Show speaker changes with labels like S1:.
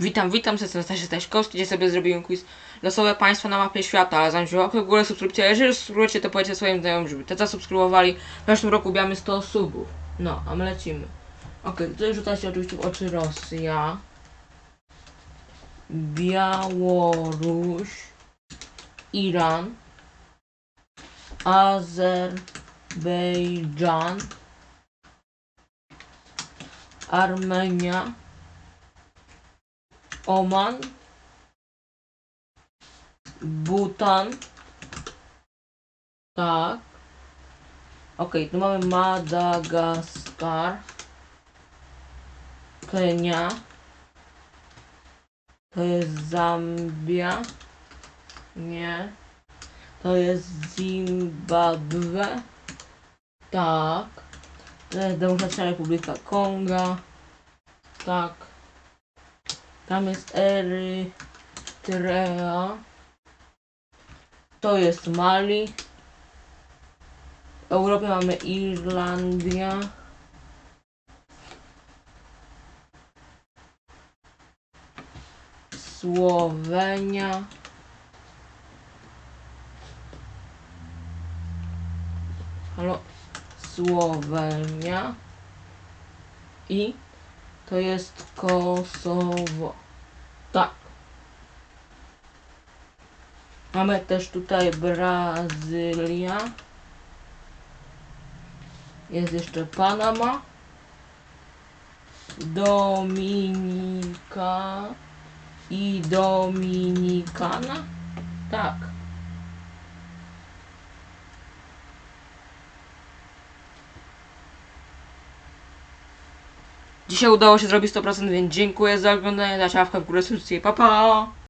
S1: Witam, witam, jestem Stasiu Staśkowski, gdzie sobie zrobiłem quiz losowe państwa na mapie świata, a zanim się łapkę w górę subskrypcja, jeżeli subskrybujecie to powiedzcie swoim znajomym, żeby te zasubskrybowali, w zeszłym roku biamy 100 subów, no, a my lecimy. Okej, tutaj rzuca się oczywiście w oczy Rosja, Białoruś, Iran, Azerbejdżan, Armenia, Oman, Bhutan, tak. Okej, tu mamy Madagaskar, Kenia, to jest Zambia, nie, to jest Zimbabwe, tak, to jest Demokratyczna Republika Konga, tak. Tam jest Erytrea. To jest Mali. W Europie mamy Irlandia. Słowenia. Halo? Słowenia. I to jest Kosowo. Tak. Mamy też tutaj Brazylia. Jest jeszcze Panama. Dominika i Dominikana. Tak. Dzisiaj udało się zrobić 100%, więc dziękuję za oglądanie, dać łapkę w górę, subskrypcję, pa pa!